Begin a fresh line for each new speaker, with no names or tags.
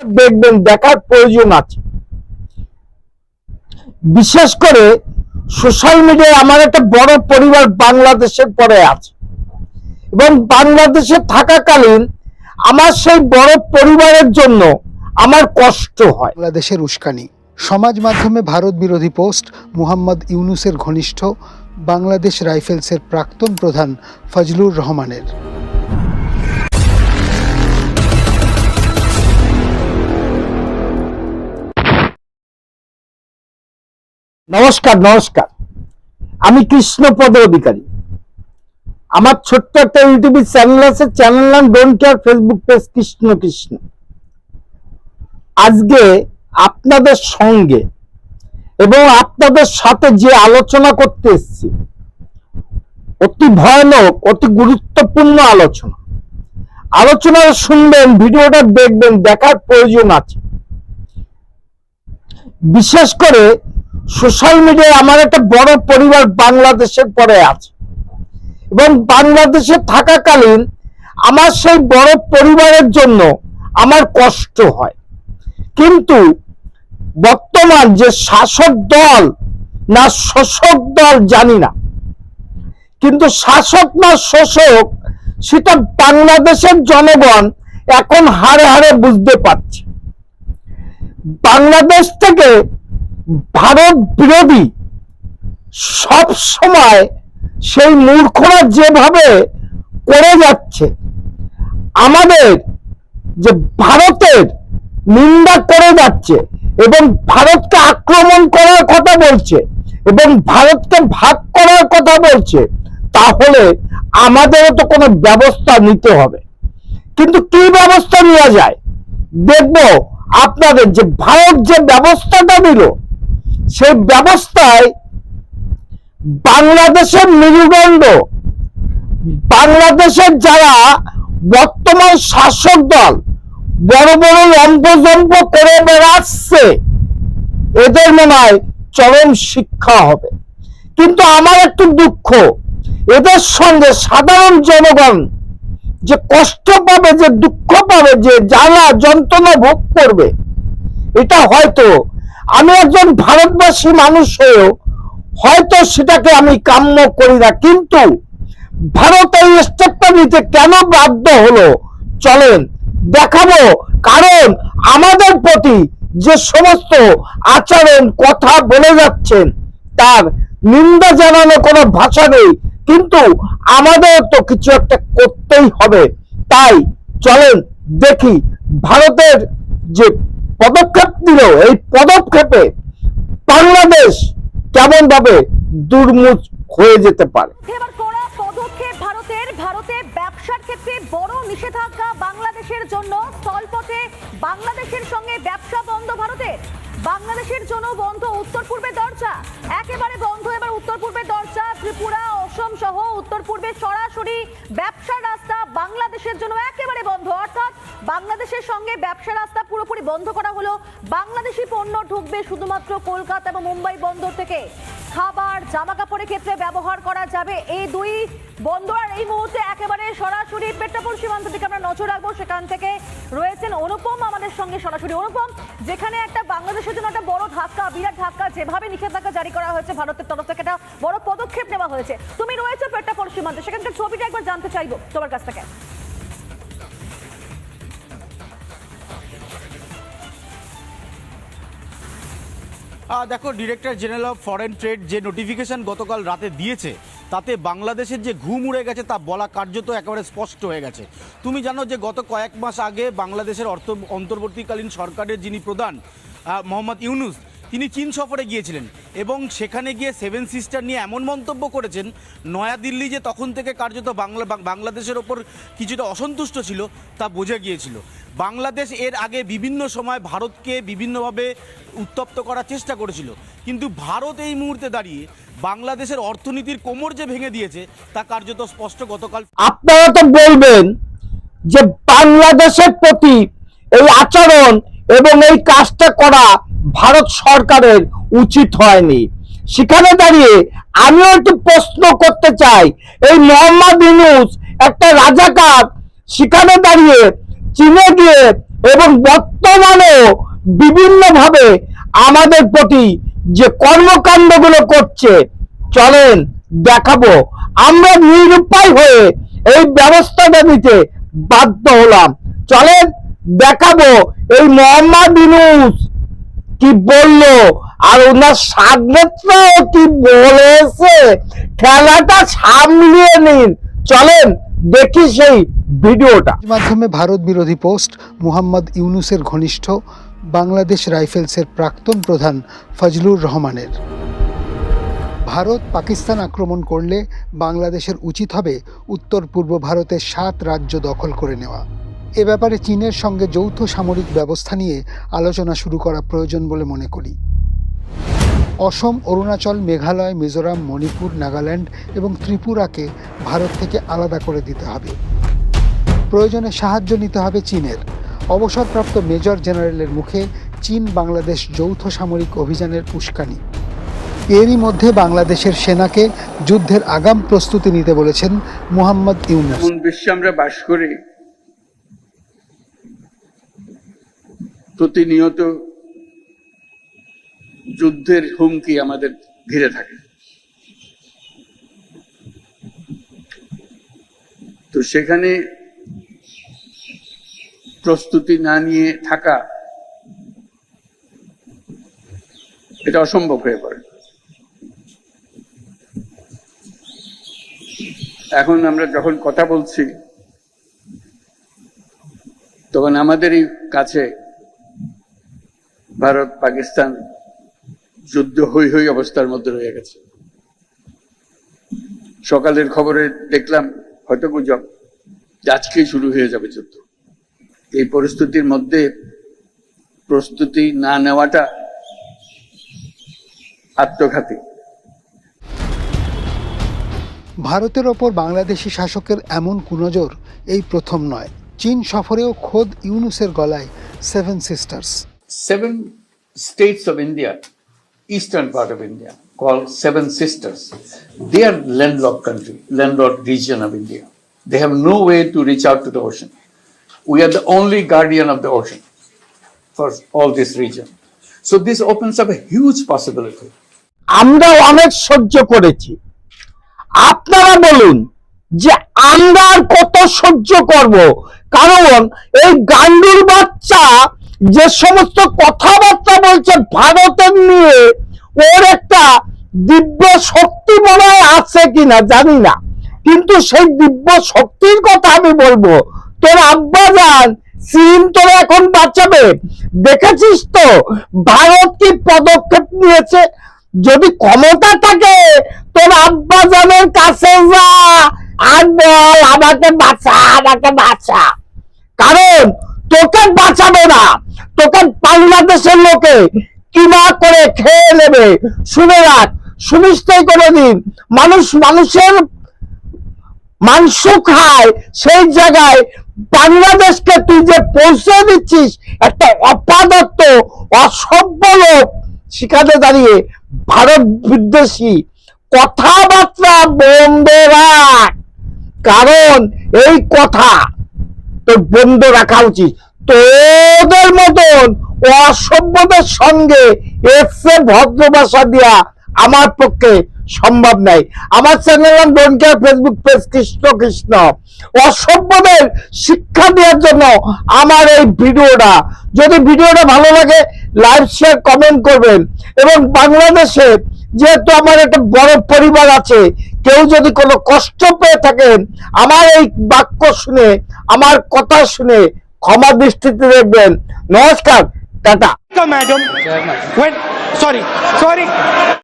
দেখবেন, দেখার প্রয়োজন আছে। বিশেষ করে সোশ্যাল মিডিয়ায় আমার একটা বড় পরিবার বাংলাদেশের পরে আছে। এবং বাংলাদেশে থাকাকালীন আমার সেই বড় পরিবারের জন্য আমার কষ্ট হয়।
বাংলাদেশের উস্কানি। সমাজ মাধ্যমে ভারত বিরোধী পোস্ট, মুহাম্মদ ইউনুসের ঘনিষ্ঠ, বাংলাদেশ রাইফেলসের প্রাক্তন প্রধান ফজলুর রহমানের।
নমস্কার নমস্কার। আমি কৃষ্ণপদ অধিকারী। আমার ছোট্ট একটা ইউটিউব চ্যানেল আছে চ্যানেল নাম don't care Facebook page Krishna Krishna. আজকে আপনাদের সঙ্গে এবং আপনাদের সাথে যে আলোচনা করতে এসেছি, অতি ভয়ানক, অতি গুরুত্বপূর্ণ আলোচনা। আলোচনা শুনবেন, ভিডিওটা দেখবেন, দেখার প্রয়োজন আছে। বিশেষ করে সোশ্যাল মিডিয়ায় আমার একটা বড় পরিবার বাংলাদেশের পরে আছে। এবং বাংলাদেশে থাকাকালীন আমার সেই বড় পরিবারের জন্য আমার কষ্ট হয়। কিন্তু বর্তমান যে শাসক দল না শোষক দল জানি না। কিন্তু শাসক না শোষক, সেটা বাংলাদেশের জনগণ এখন হারে হারে বুঝতে পারছে। বাংলাদেশ থেকে ভারত বিরোধী সব সময় সেই মূর্খরা যেভাবে করে যাচ্ছে, আমাদের যে ভারতের নিন্দা করে যাচ্ছে এবং ভারতকে আক্রমণ করার কথা বলছে এবং ভারতকে ভাগ করার কথা বলছে, তাহলে আমাদেরও তো কোনো ব্যবস্থা নিতে হবে। কিন্তু কি ব্যবস্থা নেওয়া যায়? দেখব আপনাদের যে ভারত যে ব্যবস্থাটা নিল সেই ব্যবস্থায় বাংলাদেশের মেরুদণ্ড, বাংলাদেশের যারা বর্তমান শাসক দল, বড় বড় লম্পজম্প করে বেড়াচ্ছে, এদের মনে হয় চরম শিক্ষা হবে। কিন্তু আমার একটু দুঃখ, এদের সঙ্গে সাধারণ জনগণ যে কষ্ট পাবে, যে দুঃখ পাবে, যে জ্বালা যন্ত্রণা ভোগ করবে, এটা হয়তো আমি একজন ভারতবাসী মানুষ হয়েও হয়তো সেটাকে আমি কাম্য করি না, কিন্তু ভারত এই স্টেপটা নিতে কেন বাধ্য হলো? চলেন, দেখাবো। কারণ আমাদের প্রতি যে সমস্ত আচরণ, কথা বলে যাচ্ছেন, তার নিন্দা জানানো কোনো ভাষা নেই, কিন্তু আমাদের তো কিছু একটা করতেই হবে। তাই চলেন, দেখি ভারতের যে পদক্ষেপ নিল এই পদক্ষেপে বাংলাদেশ কেমন ভাবে দুর্মুখ হয়ে যেতে পারে?
ব্যবসার ক্ষেত্রে বড় নিষেধাজ্ঞা বাংলাদেশের সঙ্গে ব্যবসা বন্ধ বাংলাদেশের জন্য বন্ধ উত্তর পূর্বের দরজা। একেবারে বন্ধ এবার দরজা। ত্রিপুরা, অসম সহ উত্তর পূর্বে সরাসরি ব্যবসার রাস্তা বাংলাদেশের জন্য একেবারে বন্ধ। অর্থাৎ বাংলাদেশের সঙ্গে ব্যবসা রাস্তা পুরোপুরি বন্ধ করা হলো। বাংলাদেশি পণ্য ঢুকবে শুধুমাত্র কলকাতা এবং মুম্বাই বন্দর থেকে। খাবার জামা কাপড়ের ক্ষেত্রে ব্যবহার করা যাবে। এই দুই বন্দর এই মুহূর্তে একেবারে সরাসরি পেট্রাপোল সীমান্ত থেকে আমরা নজর রাখব। সেখান থেকে রয়েছেন অনুপম আমাদের সঙ্গে সরাসরি। অনুপম, যেখানে একটা বাংলাদেশের জন্য একটা বড় ধাক্কা, বিরাট ধাক্কা যেভাবে নিষেধাজ্ঞা জারি করা হয়েছে ভারতের তরফ থেকে, একটা বড় পদক্ষেপ নেওয়া হয়েছে। তুমি রয়েছে পেট্রাপোল সীমান্তে। সেখানকার ছবিটা একবার জানতে চাইব তোমার কাছ থেকে।
দেখো director general of foreign trade যে নোটিফিকেশন গতকাল রাতে দিয়েছে, তাতে বাংলাদেশের যে ঘুম উড়ে গেছে তা বলা কার্যত একেবারে স্পষ্ট হয়ে গেছে। তুমি জানো যে গত কয়েক মাস আগে বাংলাদেশের অর্থ অন্তর্বর্তীকালীন সরকারের যিনি প্রধান মোহাম্মদ ইউনুস তিনি চীন সফরে গিয়েছিলেন এবং সেখানে গিয়ে সেভেন সিস্টার নিয়ে এমন মন্তব্য করেছেন, নয়াদিল্লি যে তখন থেকে কার্যত বাংলা বাংলাদেশের ওপর কিছুটা অসন্তুষ্ট ছিল তা বোঝা গিয়েছিল। বাংলাদেশ এর আগে বিভিন্ন সময় ভারতকে বিভিন্নভাবে উত্তপ্ত করার চেষ্টা করেছিল। কিন্তু ভারত এই মুহূর্তে দাঁড়িয়ে বাংলাদেশের অর্থনীতির কোমর যে ভেঙে দিয়েছে, তা কার্যত স্পষ্ট গতকাল
আপনারা তো বলবেন যে বাংলাদেশের প্রতি এই আচরণ এবং এই কাজটা করা ভারত সরকারের উচিত হয়নি। সেখানে দাঁড়িয়ে আমিও একটু প্রশ্ন করতে চাই, এই মোহাম্মদ ইউনুস একটা রাজাকার, সেখানে দাঁড়িয়ে চীনে গিয়ে এবং বর্তমানেও বিভিন্নভাবে আমাদের প্রতি যে কর্মকাণ্ডগুলো করছে, চলেন দেখাবো। আমরা নিরুপায় হয়ে এই ব্যবস্থাটা নিতে বাধ্য হলাম। চলেন দেখাবো। এই মোহাম্মদ ইনুস কি বলল? আর ওনার সাগনেত্রাও কি বলেছে? খেলাটা সামলিয়ে নিন। চলেন, দেখি সেই ভিডিওটা।
মাধ্যমে ভারত বিরোধী পোস্ট, মুহাম্মদ ইউনুসের ঘনিষ্ঠ বাংলাদেশ রাইফেলসের প্রাক্তন প্রধান ফজলুর রহমানের। ভারত পাকিস্তান আক্রমণ করলে বাংলাদেশের উচিত হবে উত্তর পূর্ব ভারতের সাত রাজ্য দখল করে নেওয়া। এ ব্যাপারে চীনের সঙ্গে যৌথ সামরিক ব্যবস্থা নিয়ে আলোচনা শুরু করা প্রয়োজন বলে মনে করি। অসম, অরুণাচল, মেঘালয়, মিজোরাম, মণিপুর, নাগাল্যান্ড এবং ত্রিপুরাকে ভারত থেকে আলাদা করে দিতে হবে। প্রয়োজনে সাহায্য নিতে হবে চীনের। অবসরপ্রাপ্ত মেজর জেনারেলের মুখে চীন বাংলাদেশ যৌথ সামরিক অভিযানের উস্কানি। এরই মধ্যে বাংলাদেশের সেনাকে যুদ্ধের আগাম প্রস্তুতি নিতে বলেছেন মুহাম্মদ ইউনুস।
বিশ্বে আমরা বাস করি প্রতিনিয়ত যুদ্ধের হুমকি আমাদের ঘিরে থাকে। তো সেখানে প্রস্তুতি না নিয়ে থাকা এটা অসম্ভব হয়ে পড়ে। এখন আমরা যখন কথা বলছি, তখন আমাদেরই কাছে ভারত পাকিস্তান যুদ্ধ হই হই অবস্থার মধ্যে রয়ে গেছে সকালের খবরে দেখলাম, হয়তো গুজব আজকেই শুরু হয়ে যাবে যুদ্ধ। এই পরিস্থিতির মধ্যে প্রস্তুতি না নেওয়াটা আত্মঘাতী।
ভারতের ওপর বাংলাদেশি শাসকের এমন কুনজর এই প্রথম নয়। চীন সফরেও খোদ ইউনুসের গলায় seven sisters
seven states of India, eastern part of India, called Seven Sisters. They are landlocked country, landlocked region of India. They have no way to reach out to the ocean. We are the only guardian of the ocean for all this region. So this opens up a huge possibility.
আমরা অনেক সহ্য করেছি আপনারা বলুন যে আমরা কত সহ্য করব কারণ এই গান্ডুর বাচ্চা যে সমস্ত কথাবার্তা বলছে ভারতের নিয়ে, ওর একটা দিব্য শক্তি মনে হয় আছে কিনা জানি না। কিন্তু সেই দিব্য শক্তির কথা আমি বলব। তোর আব্বা যান চীন তোরা এখন বাঁচাবে। দেখেছিস তো, ভারত কি পদক্ষেপ নিয়েছে? যদি ক্ষমতা থাকে, তোর আব্বা জানের কাছে যা। আর বল, আমাকে বাঁচা আমাকে বাঁচা। কারণ তোকে বাঁচাবে না। তোকে বাংলাদেশের লোকে কিনা করে খেয়ে নেবে? শুনে রাখ। সুনিশ্চয় করে দিন। মানুষ মানুষের মাংস খায় সেই জায়গায় বাংলাদেশকে তুই যে পৌঁছে দিচ্ছিস, একটা অপাদত্ত, অসভ্য লোক শিখাতে দাঁড়িয়ে ভারত বিদ্বেষী। কথাবার্তা বন্ধ রাখ। কারণ এই কথা তোর বন্ধ রাখা উচিত। তোদের অসভ্যদের সঙ্গে এসে ভদ্র ভাষা দিয়া আমার পক্ষে সম্ভব নাই। আমার চ্যানেল নাম ফেসবুক পেজ কৃষ্ণ কৃষ্ণ। অসভ্যদের শিক্ষা দেওয়ার জন্য আমার এই ভিডিওটা। যদি ভিডিওটা ভালো লাগে লাইক শেয়ার কমেন্ট করবেন। এবং বাংলাদেশে যেহেতু আমার একটা বড় পরিবার আছে, কেউ যদি কোনো কষ্ট পেয়ে থাকেন, আমার এই বাক্য শুনে, আমার কথা শুনে ক্ষমা দৃষ্টিতে দেখবেন। নমস্কার। Tata.
Come, madam. Yeah, when? Sorry. Sorry.